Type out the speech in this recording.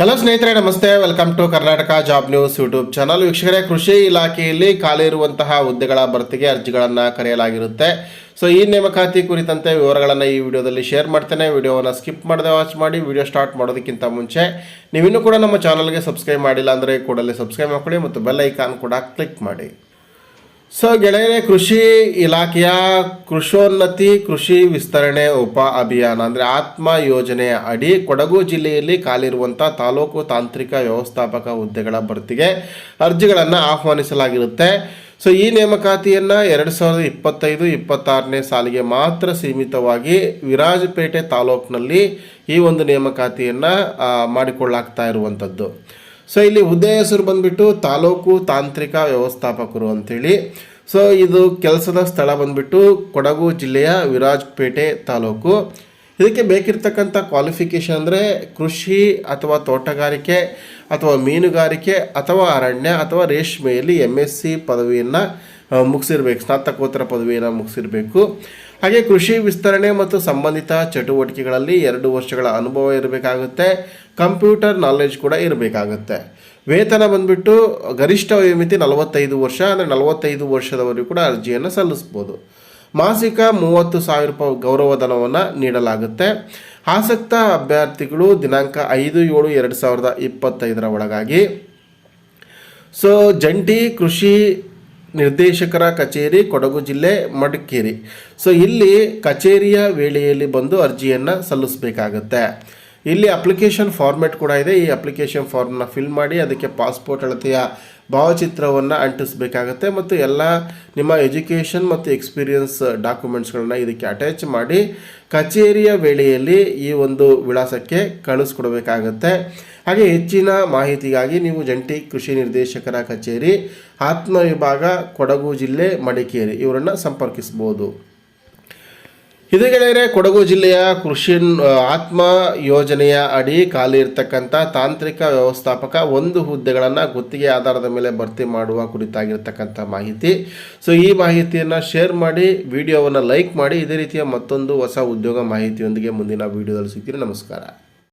Hello ಸ್ನೇಹಿತರೆ, ನಮಸ್ತೆ. Welcome to Karnataka job news YouTube channel ವೀಕ್ಷಕರೇ, ಕೃಷಿ ಇಲಾಖೆಯಲ್ಲಿ ಖಾಲಿ ಇರುವಂತಹ ಹುದ್ದೆಗಳ ಭರ್ತಿಗೆ ಅರ್ಜಿಗಳನ್ನು ಕರೆಯಲಾಗಿರುತ್ತೆ. ಸೊ ಈ ನೇಮಕಾತಿ ಕುರಿತಂತೆ ವಿವರಗಳನ್ನು ಈ ವಿಡಿಯೋದಲ್ಲಿ ಶೇರ್ ಮಾಡ್ತೇನೆ. ವಿಡಿಯೋವನ್ನು ಸ್ಕಿಪ್ ಮಾಡದೆ ವಾಚ್ ಮಾಡಿ ವಿಡಿಯೋ ಸ್ಟಾರ್ಟ್ ಮಾಡೋದಕ್ಕಿಂತ ಮುಂಚೆ ನೀವಿನ್ನೂ ಕೂಡ ನಮ್ಮ ಚಾನಲ್ಗೆ ಸಬ್ಸ್ಕ್ರೈಬ್ ಮಾಡಿಲ್ಲ ಅಂದರೆ ಕೂಡಲೇ ಸಬ್ಸ್ಕ್ರೈಬ್ ಮಾಡ್ಕೊಳ್ಳಿ ಮತ್ತು ಬೆಲ್ ಐಕಾನ್ ಕೂಡ ಕ್ಲಿಕ್ ಮಾಡಿ. ಸೊ ಗೆಳೆಯರೆ, ಕೃಷಿ ಇಲಾಖೆಯ ಕೃಷೋನ್ನತಿ, ಕೃಷಿ ವಿಸ್ತರಣೆ ಉಪ ಅಭಿಯಾನ ಅಂದರೆ ಆತ್ಮ ಯೋಜನೆಯ ಅಡಿ ಕೊಡಗು ಜಿಲ್ಲೆಯಲ್ಲಿ ಕಾಲಿರುವಂಥ ತಾಲೂಕು ತಾಂತ್ರಿಕ ವ್ಯವಸ್ಥಾಪಕ ಹುದ್ದೆಗಳ ಭರ್ತಿಗೆ ಅರ್ಜಿಗಳನ್ನು ಆಹ್ವಾನಿಸಲಾಗಿರುತ್ತೆ. ಸೊ ಈ ನೇಮಕಾತಿಯನ್ನು ಎರಡು ಸಾವಿರದ ಇಪ್ಪತ್ತೈದು, ಇಪ್ಪತ್ತಾರನೇ ಸಾಲಿಗೆ ಮಾತ್ರ ಸೀಮಿತವಾಗಿ ವಿರಾಜಪೇಟೆ ತಾಲೂಕಿನಲ್ಲಿ ಈ ಒಂದು ನೇಮಕಾತಿಯನ್ನು ಮಾಡಿಕೊಳ್ಳಾಗ್ತಾ ಇರುವಂಥದ್ದು ಸೊ ಇಲ್ಲಿ ಉದಯ ಹೆಸರು ಬಂದ್ಬಿಟ್ಟು ತಾಲೂಕು ತಾಂತ್ರಿಕ ವ್ಯವಸ್ಥಾಪಕರು ಅಂತೇಳಿ. ಸೊ ಇದು ಕೆಲಸದ ಸ್ಥಳ ಬಂದ್ಬಿಟ್ಟು ಕೊಡಗು ಜಿಲ್ಲೆಯ ವಿರಾಜಪೇಟೆ ತಾಲೂಕು. ಇದಕ್ಕೆ ಬೇಕಿರ್ತಕ್ಕಂಥ ಕ್ವಾಲಿಫಿಕೇಷನ್ ಅಂದರೆ ಕೃಷಿ ಅಥವಾ ತೋಟಗಾರಿಕೆ ಅಥವಾ ಮೀನುಗಾರಿಕೆ ಅಥವಾ ಅರಣ್ಯ ಅಥವಾ ರೇಷ್ಮೆಯಲ್ಲಿ ಎಂ ಎಸ್ ಸಿ ಪದವಿಯನ್ನು ಮುಗಿಸಿರ್ಬೇಕು, ಸ್ನಾತಕೋತ್ತರ ಪದವಿಯನ್ನು ಮುಗಿಸಿರಬೇಕು. ಹಾಗೆ ಕೃಷಿ ವಿಸ್ತರಣೆ ಮತ್ತು ಸಂಬಂಧಿತ ಚಟುವಟಿಕೆಗಳಲ್ಲಿ ಎರಡು ವರ್ಷಗಳ ಅನುಭವ ಇರಬೇಕಾಗುತ್ತೆ. ಕಂಪ್ಯೂಟರ್ ನಾಲೆಜ್ ಕೂಡ ಇರಬೇಕಾಗುತ್ತೆ. ವೇತನ ಬಂದ್ಬಿಟ್ಟು ಗರಿಷ್ಠ ವಯೋಮಿತಿ ನಲವತ್ತೈದು ವರ್ಷ, ಅಂದರೆ ನಲವತ್ತೈದು ವರ್ಷದವರೆಗೂ ಕೂಡ ಅರ್ಜಿಯನ್ನು ಸಲ್ಲಿಸ್ಬೋದು. ಮಾಸಿಕ ಮೂವತ್ತು ಸಾವಿರ ರೂಪಾಯಿ ಗೌರವಧನವನ್ನು ನೀಡಲಾಗುತ್ತೆ. ಆಸಕ್ತ ಅಭ್ಯರ್ಥಿಗಳು ದಿನಾಂಕ ಐದು ಏಳು ಎರಡು ಸಾವಿರದ ಇಪ್ಪತ್ತೈದರ ಒಳಗಾಗಿ. ಸೊ, ಜಂಟಿ ಕೃಷಿ ನಿರ್ದೇಶಕರ ಕಚೇರಿ ಕೊಡಗು ಜಿಲ್ಲೆ ಮಡಿಕೇರಿ. ಸೊ ಇಲ್ಲಿ ಕಚೇರಿಯ ವೇಳೆಯಲ್ಲಿ ಬಂದು ಅರ್ಜಿಯನ್ನು ಸಲ್ಲಿಸಬೇಕಾಗತ್ತೆ. ಇಲ್ಲಿ ಅಪ್ಲಿಕೇಶನ್ ಫಾರ್ಮೆಟ್ ಕೂಡ ಇದೆ. ಈ ಅಪ್ಲಿಕೇಶನ್ ಫಾರ್ಮ್ನ ಫಿಲ್ ಮಾಡಿ ಅದಕ್ಕೆ ಪಾಸ್ಪೋರ್ಟ್ ಅಳತೆಯ ಭಾವಚಿತ್ರವನ್ನು ಅಂಟಿಸಬೇಕಾಗತ್ತೆ ಮತ್ತು ಎಲ್ಲ ನಿಮ್ಮ ಎಜುಕೇಷನ್ ಮತ್ತು ಎಕ್ಸ್ಪೀರಿಯನ್ಸ್ ಡಾಕ್ಯುಮೆಂಟ್ಸ್ಗಳನ್ನು ಇದಕ್ಕೆ ಅಟ್ಯಾಚ್ ಮಾಡಿ ಕಚೇರಿಯ ವೇಳೆಯಲ್ಲಿ ಈ ಒಂದು ವಿಳಾಸಕ್ಕೆ ಕಳಿಸ್ಕೊಡ್ಬೇಕಾಗತ್ತೆ. ಹಾಗೆ ಹೆಚ್ಚಿನ ಮಾಹಿತಿಗಾಗಿ ನೀವು ಜಂಟಿ ಕೃಷಿ ನಿರ್ದೇಶಕರ ಕಚೇರಿ, ಆತ್ಮವಿಭಾಗ, ಕೊಡಗು ಜಿಲ್ಲೆ, ಮಡಿಕೇರಿ ಇವರನ್ನು ಸಂಪರ್ಕಿಸ್ಬೋದು. ಇದು ಗೆಳೆಯರೆ, ಕೊಡಗು ಜಿಲ್ಲೆಯ ಕೃಷಿ ಆತ್ಮ ಯೋಜನೆಯ ಅಡಿ ಖಾಲಿ ಇರತಕ್ಕಂಥ ತಾಂತ್ರಿಕ ವ್ಯವಸ್ಥಾಪಕ ಒಂದು ಹುದ್ದೆಗಳನ್ನು ಗುತ್ತಿಗೆ ಆಧಾರದ ಮೇಲೆ ಭರ್ತಿ ಮಾಡುವ ಕುರಿತಾಗಿರ್ತಕ್ಕಂಥ ಮಾಹಿತಿ. ಸೊ ಈ ಮಾಹಿತಿಯನ್ನು ಶೇರ್ ಮಾಡಿ ವಿಡಿಯೋವನ್ನು ಲೈಕ್ ಮಾಡಿ, ಇದೇ ರೀತಿಯ ಮತ್ತೊಂದು ಹೊಸ ಉದ್ಯೋಗ ಮಾಹಿತಿಯೊಂದಿಗೆ ಮುಂದಿನ ವಿಡಿಯೋದಲ್ಲಿ ಸಿಗ್ತೀನಿ. ನಮಸ್ಕಾರ.